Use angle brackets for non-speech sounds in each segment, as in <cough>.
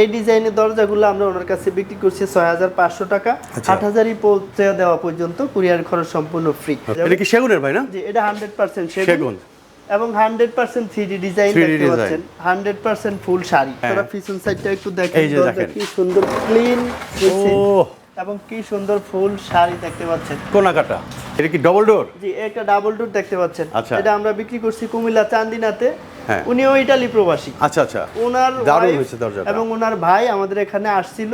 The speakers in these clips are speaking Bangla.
এই ডিজাইনের দরজাগুলো আমরা ওনার কাছে বিক্রি করছি ছয় হাজার পাঁচশো টাকা। আচ্ছা। আট হাজারই পৌঁছে দেওয়া পর্যন্ত কুরিয়ার খরচ সম্পূর্ণ ফ্রি এটা কি সেগুনের ভাই না? জি এটা হান্ড্রেড পার্সেন্ট সেগুন। এবং hundred percent three D design দেখতে পাচ্ছেন। হান্ড্রেড পার্সেন্ট ফুল শাড়ি। হ্যাঁ। তোরা পিছন সাইডটা একটু দেখেন। কি সুন্দর ক্লিন এবং কি সুন্দর ফুল শাড়ি দেখতে পাচ্ছেন। কোনা কাটা এটা কি ডবল ডোর জি একটা ডাবল ডোর দেখতে পাচ্ছেন। আচ্ছা। এটা আমরা বিক্রি করছি কুমিল্লা চান্দিনাতে। উনিও ইটালি প্রবাসী। আচ্ছা আচ্ছা। ওনার দারুণ হয়েছে। এবং ওনার ভাই আমাদের এখানে আসছিল।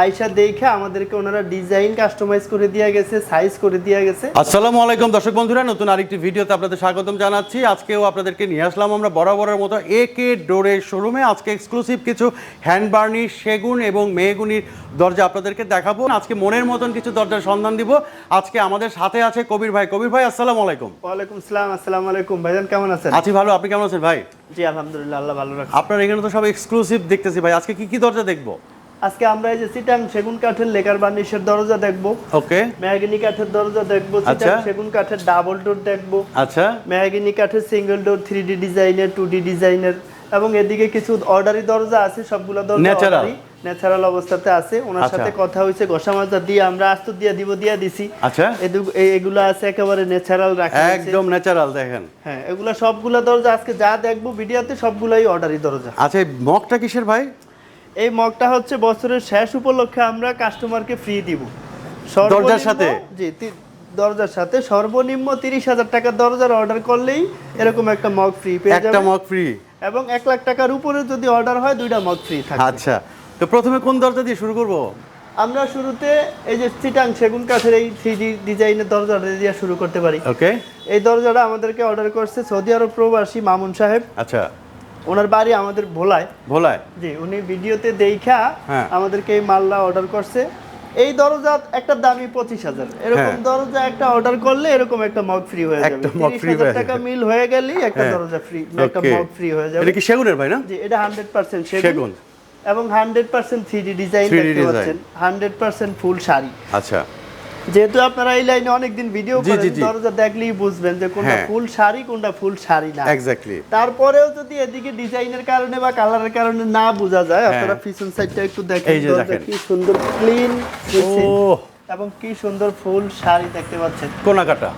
আয়সা দেখে আমাদেরকে ওনারা ডিজাইন কাস্টমাইজ করে দিয়ে গেছে সাইজ করে দিয়ে গেছে। আসসালামু আলাইকুম দর্শক বন্ধুরা নতুন আরেকটি ভিডিওতে আপনাদের স্বাগতম জানাচ্ছি। আজকেও আপনাদেরকে নিয়ে আসলাম আমরা বরাবরের মতো এ কে ডোরের শোরুমে আজকে এক্সক্লুসিভ কিছু হ্যান্ড সেগুন এবং মেহগুনির দরজা আপনাদেরকে দেখাবো। আজকে মনের মতন কিছু দরজার সন্ধান দিব। আজকে আমাদের সাথে আছে কবির ভাই। কবির ভাই আসসালামু আলাইকুম। ওয়ালাইকুম সালাম আসসালামু আলাইকুম। ভাইজান কেমন আছেন? আছি ভালো আপনি কেমন আছেন ভাই? জি আলহামদুলিল্লাহ আল্লাহ ভালো রাখছে। আপনার এখানে তো সব এক্সক্লুসিভ দেখতেছি ভাই। আজকে কি কি দরজা দেখব? আজকে আমরা এই যে সিটাং সেগুন কাঠের লেকার বার্নিশের দরজা দেখব। ওকে। মেহাগিনি কাঠের দরজা দেখব সিটাং আচ্ছা। সেগুন কাঠের ডাবল ডোর দেখব। আচ্ছা। মেহাগিনি কাঠের সিঙ্গেল ডোর থ্রি ডি ডিজাইনের টু ডি ডিজাইনের এবং এদিকে কিছু অর্ডারি দরজা আছে সবগুলো দরজা Natural? ন্যাচারাল অবস্থাতে আছে। ওনার আচ্ছা। সাথে কথা হয়েছে গোসা মাজা দিয়ে আমরা আস্ত দিয়ে দিব দিয়ে দিছি। আচ্ছা। এই- এগুলো আছে একেবারে ন্যাচারাল রাখা একদম ন্যাচারাল দেখেন। হ্যাঁ এগুলা সবগুলা দরজা আজকে যা দেখব ভিডিওতে সবগুলাই অর্ডারি দরজা। আচ্ছা মগটা কিসের ভাই? এই মগটা হচ্ছে বছরের শেষ উপলক্ষে আমরা কাস্টমারকে ফ্রি দিব। দরজার সাথে? জি দরজার সাথে। সর্বনিম্ন তিরিশ হাজার টাকার দরজার অর্ডার করলেই এরকম একটা মগ ফ্রি পেয়ে একটা মগ ফ্রি এবং এক লাখ টাকার উপরে যদি অর্ডার হয় দুইটা মগ ফ্রি থাকবে। আচ্ছা। তো প্রথমে কোন দরজা দিয়ে শুরু করব? আমরা শুরুতে এই যে চিটাং সেগুন কাঠের এই থ্রি ডি ডিজাইনের দরজাটা দিয়ে শুরু করতে পারি। ওকে। এই দরজাটা আমাদেরকে অর্ডার করছে সৌদি আরব প্রবাসী মামুন সাহেব। আচ্ছা। ওনার বাড়ি আমাদের ভোলায়। ভোলায়? জি উনি ভিডিওতে দেখা হ্যাঁ। আমাদেরকে এই মাল্লা অর্ডার করছে। এই দরজা একটা দামি পঁচিশ হাজার। এরকম হ্যাঁ। দরজা একটা অর্ডার করলে এরকম একটা মগ ফ্রি হয়ে যাবে। তিরিশ হাজার টাকা মিল হয়ে গেলেই একটা হ্যাঁ। দরজা ফ্রি একটা মগ ফ্রি হয়ে যাবে। এটা কি সেগুনের ভাই না? জি এটা হান্ড্রেড পার্সেন্ট সেগুন। এবং hundred percent three D design দেখতে পাচ্ছেন। হান্ড্রেড পার্সেন্ট ফুল শাড়ি। আচ্ছা। যেহেতু আপনারা এই লাইনে অনেকদিন ভিডিও করেন দরজা দেখলেই বুঝবেন যে কোনটা হ্যাঁ। ফুল শাড়ি কোনটা ফুল শাড়ি না। এক্স্যাক্টলি তারপরেও যদি এদিকে ডিজাইনের কারণে বা কালারের কারণে না বোঝা যায় আপনারা পিছন সাইডটা একটু দেখেন। হ্যাঁ। দরজা দেখেন। কি সুন্দর ক্লিন ও এবং কি সুন্দর ফুল শাড়ি দেখতে পাচ্ছেন। কোনা কাটা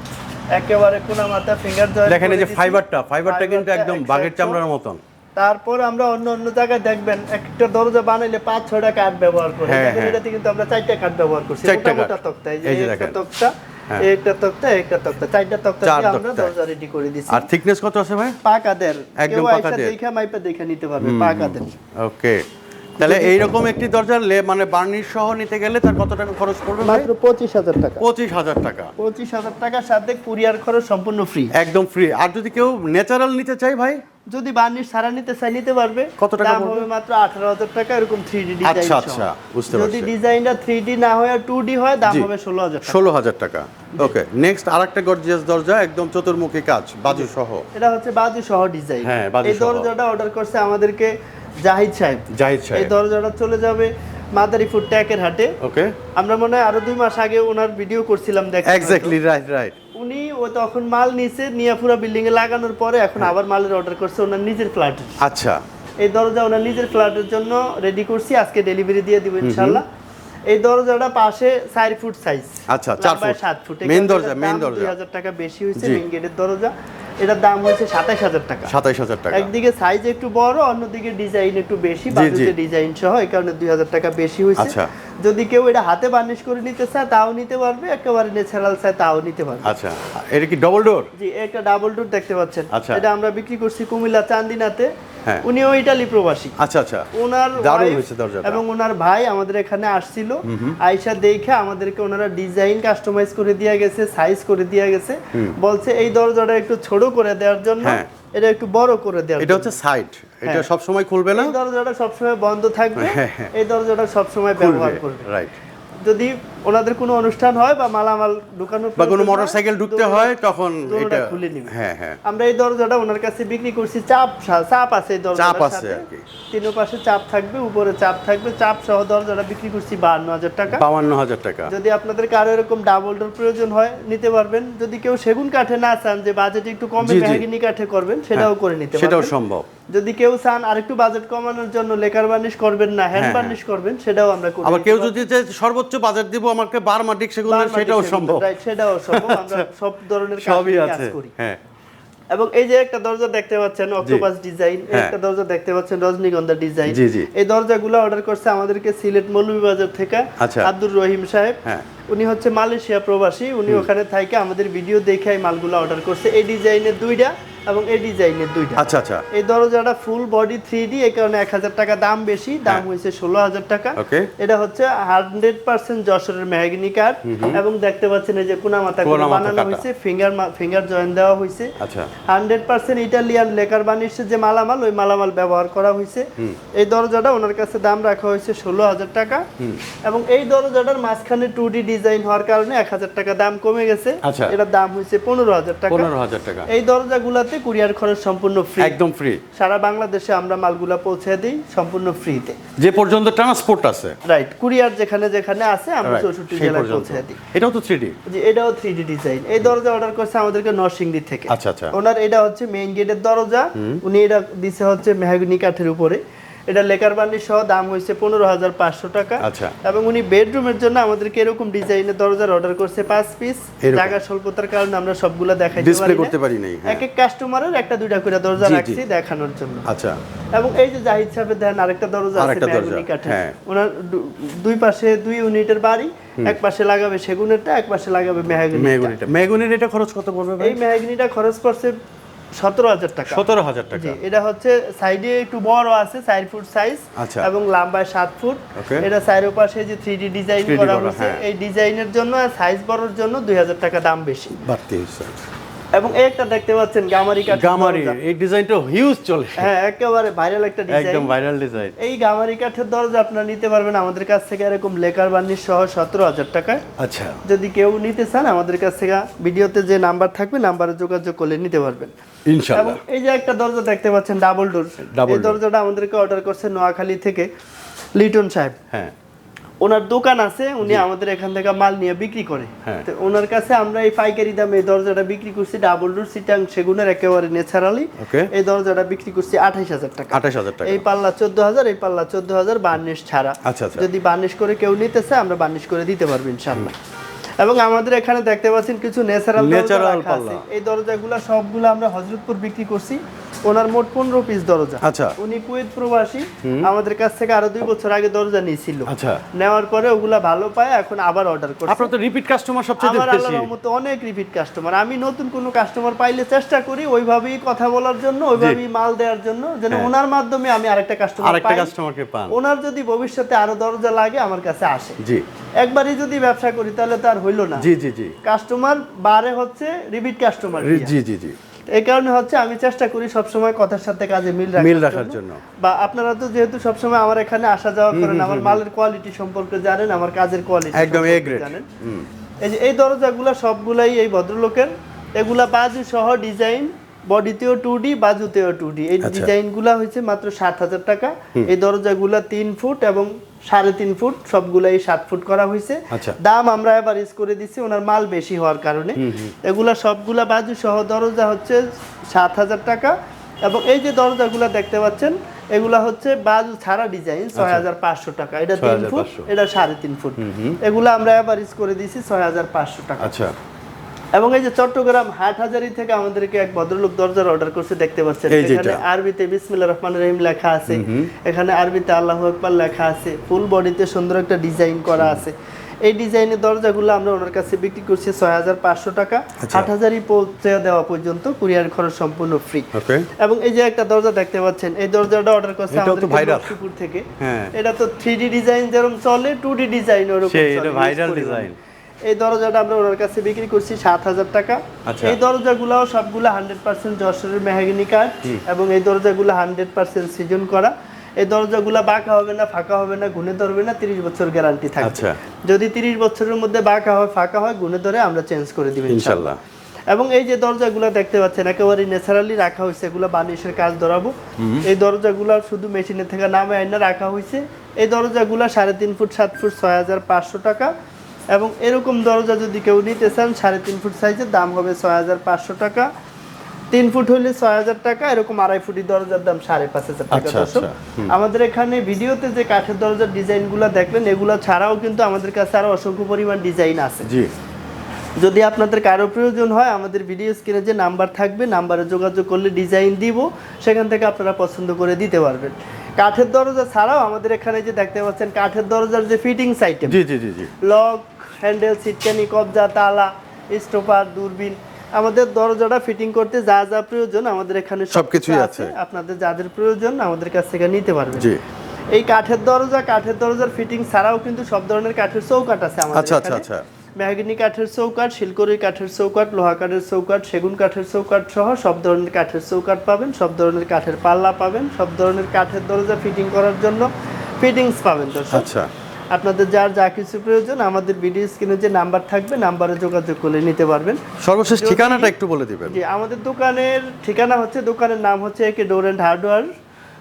একেবারে কোনা মাথা ফিঙ্গার দেখেন এই যে ফাইবারটা ফাইবারটা কিন্তু একদম বাঘের চামড়ার মতন। তারপর আমরা অন্য অন্য জায়গায় দেখবেন একটা দরজা বানাইলে পাঁচ ছয়টা কাঠ ব্যবহার করি। হ্যাঁ, হ্যাঁ। এটাতে কিন্তু আমরা চারটা কাঠ ব্যবহার করছি। মোটা তক্তা এই যে একটা তক্তা হ্যাঁ। একটা তক্তা একটা তক্তা। চারটা তক্তা দিয়ে আমরা দরজা রেডি করে দিছি। আর থিকনেস কত আছে ভাই? পাকাদের। একদম পাকাদের। দেখে মাইপা দেখে নিতে পারবে পাকাদের। ওকে। তাহলে এইরকম একটি লে মানে বার্নিশ সহ নিতে গেলে তার কত টাকা খরচ পড়বে মাত্র পঁচিশ হাজার টাকা। পঁচিশ হাজার টাকা। পঁচিশ হাজার টাকার সাথে কুরিয়ার খরচ সম্পূর্ণ ফ্রি একদম ফ্রি আর যদি কেউ ন্যাচারাল নিতে চাই ভাই? যদি বার্নিশ সারা নিতে চাই নিতে পারবে। কত টাকা দাম হবে মাত্র আঠারো হাজার টাকা এরকম থ্রি ডি ডিজাইন আচ্ছা, আচ্ছা, বুঝতে পারছি। যদি। ডিজাইনটা থ্রি ডি না হয় টু ডি হয় দাম হবে ষোলো হাজার টাকা। ষোলো হাজার টাকা। ওকে নেক্সট আরেকটা গর্জিয়াস দরজা একদম চতুর্মুখী কাজ বাজু সহ। এটা হচ্ছে বাজু সহ ডিজাইন হ্যাঁ, বাজু এই দরজাটা অর্ডার করছে আমাদেরকে জাহিদ সাহেব। জাহিদ সাহেব। এই দরজাটা চলে যাবে মাদারীপুর ট্যাকের হাটে। ওকে আমরা মনে হয় আরও দুই মাস আগে ওনার ভিডিও করছিলাম দেখ এক্স্যাক্টলি রাইট রাইট ও তখন মাল নিচে নিয়ে পুরো বিল্ডিং এ লাগানোর পরে এখন আবার মালের অর্ডার করছে ওনার নিজের ফ্ল্যাট আচ্ছা। এই দরজা ওনার নিজের ফ্ল্যাটের জন্য রেডি করছি আজকে ডেলিভারি দিয়ে দিব ইনশাল্লাহ এই দরজাটা পাশে চার ফুট সাইজ আচ্ছা, চার ফুট। সাত ফুট। Main দরজা, main দরজা। দুই হাজার টাকা বেশি হয়েছে জি। মেন গেটের দরজা। এটার দাম হয়েছে সাতাইশ হাজার টাকা। সাতাইশ হাজার টাকা। একদিকে সাইজ একটু বড় অন্যদিকে ডিজাইন একটু বেশি ডিজাইন সহ এই কারণে দুই হাজার টাকা বেশি হয়েছে। আচ্ছা। যদি কেউ এটা হাতে বার্নিশ করে নিতে চায় তাও নিতে পারবে একেবারে ন্যাচারাল চায় তাও নিতে পারবে। আচ্ছা এটা কি ডবল ডোর জি একটা ডাবল ডোর দেখতে পাচ্ছেন। আচ্ছা। এটা আমরা বিক্রি করছি কুমিল্লা চান্দিনাতে। হ্যাঁ। উনিও ইটালি প্রবাসী। আচ্ছা আচ্ছা। ওনার। এবং ওনার ভাই আমাদের এখানে আসছিল। আয়সা দেখে আমাদেরকে ওনারা ডিজাইন কাস্টমাইজ করে দিয়ে গেছে সাইজ করে দিয়ে গেছে। বলছে এই দরজাটা একটু ছোট করে দেওয়ার জন্য হ্যাঁ। এটা একটু বড় করে দেওয়ার এটা হচ্ছে সাইড এটা হ্যাঁ। সব সময় খুলবে না? দরজাটা সবসময় বন্ধ থাকবে। হ্যাঁ, হ্যাঁ। এই দরজাটা সবসময় খুলবে ব্যবহার করবে। রাইট যদি ওনাদের কোনো অনুষ্ঠান হয় বা মালামাল ঢুকানোর বা কোনো মোটরসাইকেল ঢুকতে হয় তখন এটা খুলে নিবে। হ্যাঁ হ্যাঁ। আমরা এই দরজাটা ওনার কাছে বিক্রি করছি চাপ চাপ আছে এই চাপ আছে। তিনো পাশে চাপ থাকবে উপরে চাপ থাকবে চাপ সহ দরজাটা বিক্রি করছি বাহান্ন হাজার টাকা। বাউান্ন হাজার টাকা। যদি আপনাদের কারও এরকম ডাবল ডোর প্রয়োজন হয় নিতে পারবেন। যদি কেউ সেগুন কাঠে না চান যে বাজেট একটু কমে। মেহাগিনি কাঠে করবেন সেটাও করে নিতে সেটাও সম্ভব। যদি কেউ চান আরেকটু বাজেট কমানোর জন্য লেকার বার্নিশ করবেন না হ্যান্ড হ্যাঁ, বার্নিশ করবেন সেটাও আমরা করি। আবার কেউ যদি চায় সর্বোচ্চ বাজার দিব আমাকে বার মাটিক সেগুলো সেটাও সম্ভব। সেটাও সম্ভব। আমরা <laughs> সব ধরনের কাজ সবই আছে করি। হ্যাঁ। এবং এই যে একটা দরজা দেখতে পাচ্ছেন অক্টোপাস ডিজাইন হ্যাঁ। একটা দরজা দেখতে পাচ্ছেন রজনীগন্ধা ডিজাইন। এই দরজাগুলো অর্ডার করছে আমাদেরকে সিলেট মৌলভীবাজার থেকে আচ্ছা। আব্দুর রহিম সাহেব। হ্যাঁ। উনি হচ্ছে মালয়েশিয়া প্রবাসী। উনি ওখানে থেকে আমাদের ভিডিও দেখে এই মালগুলো অর্ডার করছে। এই ডিজাইনের দুইটা এবং এই ডিজাইনের দুইটা। আচ্ছা আচ্ছা। এই দরজাটা ফুল বডি থ্রি ডি এই কারণে এক হাজার টাকা দাম বেশি দাম হয়েছে ষোলো হাজার টাকা. এটা হচ্ছে হান্ড্রেড পার্সেন্ট যশোরের মেহাগিনি কাঠ। এবং দেখতে পাচ্ছেন এই যে কোনা মাথা কোনা বানানো। হয়েছে ফিঙ্গার ফিঙ্গার জয়েন দেওয়া হয়েছে। আচ্ছা। হান্ড্রেড পার্সেন্ট ইটালিয়ান লেকার বানিশের যে মালামাল ওই মালামাল ব্যবহার করা হয়েছে। এই দরজাটা ওনার কাছে দাম রাখা হয়েছে ষোলো হাজার টাকা। এবং এই দরজাটার মাঝখানে টু ডি ডিজাইন হওয়ার কারণে এক হাজার টাকা দাম কমে গেছে। আচ্ছা। এটার দাম হয়েছে পনেরো হাজার টাকা। পনেরো হাজার টাকা। এই দরজাগুলাতে কুরিয়ার খরচ সম্পূর্ণ ফ্রি একদম ফ্রি সারা বাংলাদেশে আমরা মালগুলা পৌঁছে দিই সম্পূর্ণ ফ্রিতে যে পর্যন্ত ট্রান্সপোর্ট আছে। রাইট কুরিয়ার যেখানে যেখানে আছে আমরা চৌষট্টি জেলায় পৌঁছে দিই। এটাও তো থ্রি জি এটাও থ্রি ডি ডিজাইন এই দরজা অর্ডার করছে আমাদেরকে নরসিংদী থেকে। আচ্ছা, আচ্ছা। ওনার এটা হচ্ছে মেইন গেটের দরজা। উনি এটা দিছে হচ্ছে মেহাগুনি কাঠের উপরে। এটা লেকার বান্ডি সহ দাম হয়েছে পনেরো হাজার পাঁচশো টাকা আচ্ছা। এবং উনি বেডরুমের জন্য আমাদেরকে এরকম ডিজাইনের দরজার অর্ডার করছে পাঁচ পিস। জায়গা স্বল্পতার কারণে আমরা সবগুলা পারি না। করতে পারি নাই, হ্যাঁ। এক এক কাস্টমারের একটা দুইটা করে দরজা। রাখছি দেখানোর জন্য আচ্ছা এবং এই যে জাহিদ সাহেবের দেন আরেকটা দরজা আছে দরজা, কাঠের হ্যাঁ। ওনার দুই পাশে দুই ইউনিটের বাড়ি এক পাশে লাগাবে সেগুনেরটা এক পাশে লাগাবে মেহগনি মেগুনিটা মেগুনির এটা খরচ কত পড়বে ভাই এই মেহগনিটা খরচ পড়ছে সতেরো হাজার টাকা। সতেরো হাজার টাকা। এটা হচ্ছে সাইডে একটু বড় আছে চার ফুট সাইজ আচ্ছা। এবং লম্বায় সাত ফুট এটা চারের পাশে যে থ্রি ডি ডিজাইন 3D করা হয়েছে হ্যাঁ। এই ডিজাইনের জন্য আর সাইজ বড়র জন্য দুই হাজার টাকা দাম বেশি। বাড়তি এবং একটা দেখতে পাচ্ছেন গামারি গামারি এই ডিজাইনটা হিউজ চলে। হ্যাঁ একেবারে ভাইরাল একটা ডিজাইন একদম ভাইরাল ডিজাইন এই গামারি কাঠের দরজা আপনারা নিতে পারবেন আমাদের কাছ থেকে এরকম লেকার বার্নিশ সহ সতেরো হাজার টাকায়। আচ্ছা। যদি কেউ নিতে চান আমাদের কাছ থেকে ভিডিওতে যে নাম্বার থাকবে নাম্বারে যোগাযোগ করলে নিতে পারবেন। ইনশাআল্লাহ। এই যে একটা দরজা দেখতে পাচ্ছেন ডাবল ডোর এই দরজাটা আমাদেরকে অর্ডার করছে নোয়াখালী থেকে লিটন সাহেব। হ্যাঁ। ওনার দোকান আছে উনি আমাদের এখান থেকে মাল নিয়ে বিক্রি করে। হ্যাঁ। তো ওনার কাছে আমরা এই পাইকারি দামে এই দরজাটা বিক্রি করছি ডাবল ডোর সিটাং সেগুনের একেবারে Okay. এই দরজাটা বিক্রি করছি আঠাইশ হাজার টাকা। আঠাশ হাজার টাকা। এই পাল্লা চোদ্দ হাজার এই পাল্লা চোদ্দ হাজার বার্নিশ ছাড়া। আচ্ছা, আচ্ছা। যদি বার্নিশ করে কেউ নিতে চায় আমরা বার্নিশ করে দিতে পারব ইনশাল্লাহ এবং আমাদের এখানে দেখতে পাচ্ছেন কিছু ন্যাচারাল Natural পাল্লা। এই দরজাগুলো সবগুলো আমরা হজরতপুর বিক্রি করছি। ওনার মোট পনেরো পিস দরজা। আচ্ছা। উনি কুয়েত প্রবাসী। আমাদের কাছ থেকে আরও দুই বছর আগে দরজা নিয়েছিল। আচ্ছা। নেওয়ার পরে ওগুলা ভালো পায় এখন আবার অর্ডার করছে। আপনার তো রিপিট কাস্টমার সবচেয়ে আমার আল্লাহর রহমতে অনেক রিপিট কাস্টমার আমি নতুন কোনো কাস্টমার পাইলে চেষ্টা করি ওইভাবেই কথা বলার জন্য ওইভাবেই মাল দেওয়ার জন্য যেন হ্যাঁ। ওনার মাধ্যমে আমি আরেকটা কাস্টমার আরেকটা পাই। কাস্টমারকে পান। ওনার যদি ভবিষ্যতে আরও দরজা লাগে আমার কাছে আসে। জি। একবারই যদি ব্যবসা করি তাহলে তো আর হইল না। জি জি জি। কাস্টমার বারে হচ্ছে রিপিট কাস্টমার জি জি জি। এই কারণে হচ্ছে আমি চেষ্টা করি সবসময় কথার সাথে কাজে মিল মিল রাখার জন্য। বা আপনারা তো যেহেতু সবসময় আমার এখানে আসা যাওয়া করেন আমার মালের কোয়ালিটি সম্পর্কে জানেন আমার কাজের কোয়ালিটি একদম। জানেন। এই যে এই দরজাগুলো সবগুলাই এই ভদ্রলোকের এগুলা বাজু সহ ডিজাইন বডিতেও টু ডি বাজুতেও টু ডি এই আচ্ছা। ডিজাইনগুলা হয়েছে মাত্র সাত হাজার টাকা। এই দরজাগুলা তিন ফুট এবং সাড়ে তিন ফুট সবগুলাই সাত ফুট করা হয়েছে। আচ্ছা। দাম আমরা এভারেজ করে দিচ্ছি ওনার মাল বেশি হওয়ার কারণে। এগুলা সবগুলা বাজু সহ দরজা হচ্ছে সাত হাজার টাকা এবং এই যে দরজাগুলা দেখতে পাচ্ছেন এগুলা হচ্ছে বাজু ছাড়া ডিজাইন ছয় হাজার পাঁচশো টাকা। এটা তিন ফুট এটা সাড়ে তিন ফুট। এগুলা আমরা এবার এভারেজ করে দিচ্ছি ছয় হাজার পাঁচশো টাকা। আচ্ছা। এবং এই যে চট্টগ্রাম হাট হাজারি থেকে আমাদেরকে এক ভদ্রলোক দরজার অর্ডার করছে দেখতে পাচ্ছেন। এখানে আরবিতে বিসমিল্লাহ রহমান রহিম লেখা আছে। এখানে আরবিতে আল্লাহ আকবার লেখা আছে। ফুল বডিতে সুন্দর একটা ডিজাইন করা আছে। এই ডিজাইনের দরজাগুলো আমরা ওনার কাছে বিক্রি করছি ছয় হাজার পাঁচশো টাকা। আট হাজারই পৌঁছে দেওয়া পর্যন্ত কুরিয়ার খরচ সম্পূর্ণ ফ্রি এবং এই যে একটা দরজা দেখতে পাচ্ছেন এই দরজাটা অর্ডার করছে আমাদের। থেকে। হ্যাঁ। এটা তো থ্রি ডি ডিজাইন যেরকম চলে টু ডি ডিজাইন ওরকম সেই, চলে, এই দরজাটা আমরা ওনার কাছে বিক্রি করছি সাত হাজার টাকা। আচ্ছা। এই দরজাগুলো সবগুলো হান্ড্রেড পার্সেন্ট যশোরের মেহাগিনি কাঠ এবং এই দরজাগুলো হান্ড্রেড পার্সেন্ট সিজন করা। এই দরজাগুলো বাঁকা হবে না ফাঁকা হবে না গুনে ধরবে না তিরিশ বছর গ্যারান্টি থাকবে। আচ্ছা। যদি তিরিশ বছরের মধ্যে বাঁকা হয় ফাঁকা হয় গুনে ধরে আমরা চেঞ্জ করে দিবেন ইনশাল্লাহ। এবং এই যে দরজাগুলো দেখতে পাচ্ছেন একেবারে ন্যাচারালি রাখা হয়েছে এগুলো বানিশের কাজ ধরাবো। এই দরজাগুলো শুধু মেশিনের থেকে নামে আইনা রাখা হয়েছে। এই দরজাগুলো সাড়ে তিন ফুট সাত ফুট ছয় হাজার পাঁচশো টাকা। এবং এরকম দরজা যদি কেউ নিতে চান সাড়ে তিন ফুট সাইজের দাম হবে ছয় হাজার পাঁচশো টাকা। তিন ফুট হলে ছয় হাজার টাকা এরকম আড়াই ফুটি দরজার দাম সাড়ে পাঁচ হাজার টাকা আচ্ছা, দর্শক। আচ্ছা, আমাদের এখানে ভিডিওতে যে কাঠের দরজার ডিজাইনগুলো দেখলেন এগুলো ছাড়াও কিন্তু আমাদের কাছে আরও অসংখ্য পরিমাণ ডিজাইন আছে। যদি আপনাদের কারও প্রয়োজন হয় আমাদের ভিডিও স্ক্রিনে যে নাম্বার থাকবে নাম্বারে যোগাযোগ করলে ডিজাইন দিব সেখান থেকে আপনারা পছন্দ করে দিতে পারবেন। কাঠের দরজা ছাড়াও আমাদের এখানে যে দেখতে পাচ্ছেন কাঠের দরজার যে ফিটিংস আইটেম জি জি জি। লক হ্যান্ডেল সিটকানি কবজা তালা স্টোপার দূরবীন। আমাদের দরজাটা ফিটিং করতে যা যা প্রয়োজন আমাদের এখানে সব সবকিছুই আছে। আপনাদের যাদের প্রয়োজন আমাদের কাছ থেকে নিতে পারবেন। জি। এই কাঠের দরজা কাঠের দরজার ফিটিং ছাড়াও কিন্তু সব ধরনের কাঠের চৌকাট আছে আমাদের আচ্ছা, আচ্ছা, আচ্ছা। মেহগিনি কাঠের চৌকাট শিলকরি কাঠের চৌকাট লোহা কাঠের চৌকাট সেগুন কাঠের চৌকাট সহ সব ধরনের কাঠের চৌকাট পাবেন সব ধরনের কাঠের পাল্লা পাবেন সব ধরনের কাঠের দরজা ফিটিং করার জন্য ফিটিংস পাবেন দর্শক। আচ্ছা। আপনাদের যার যা কিছু প্রয়োজন আমাদের ভিডিও স্ক্রিনে যে নাম্বার থাকবে নাম্বারে যোগাযোগ করে নিতে পারবেন। সর্বশেষ ঠিকানাটা একটু বলে দিবেন। জি আমাদের দোকানের ঠিকানা হচ্ছে দোকানের নাম হচ্ছে একে ডোর অ্যান্ড হার্ডওয়্যার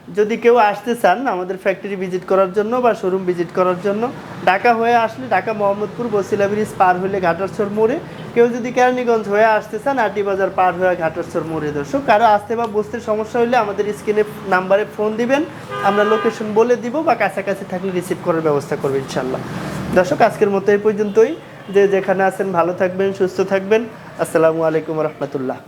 যদি কেউ আসতে চান আমাদের ফ্যাক্টরি ভিজিট করার জন্য বা শোরুম ভিজিট করার জন্য, ঢাকা হয়ে আসলে ঢাকা মোহাম্মদপুর বসিলা ব্রিজ পার হলে ঘাটারচর মোড়ে। কেউ যদি কেরানীগঞ্জ হয়ে আসতে চান আটি বাজার পার হয়ে ঘাটারচর মোড়ে। দর্শক, কারও আসতে বা বসতে সমস্যা হলে আমাদের স্ক্রিনে নাম্বারে ফোন দিবেন, আমরা লোকেশন বলে দিব বা কাছাকাছি থাকলে রিসিভ করার ব্যবস্থা করব ইনশাল্লাহ দর্শক, আজকের মতো এই পর্যন্তই। যে যেখানে আছেন, ভালো থাকবেন, সুস্থ থাকবেন। আসসালামু আলাইকুম রহমতুল্লাহ।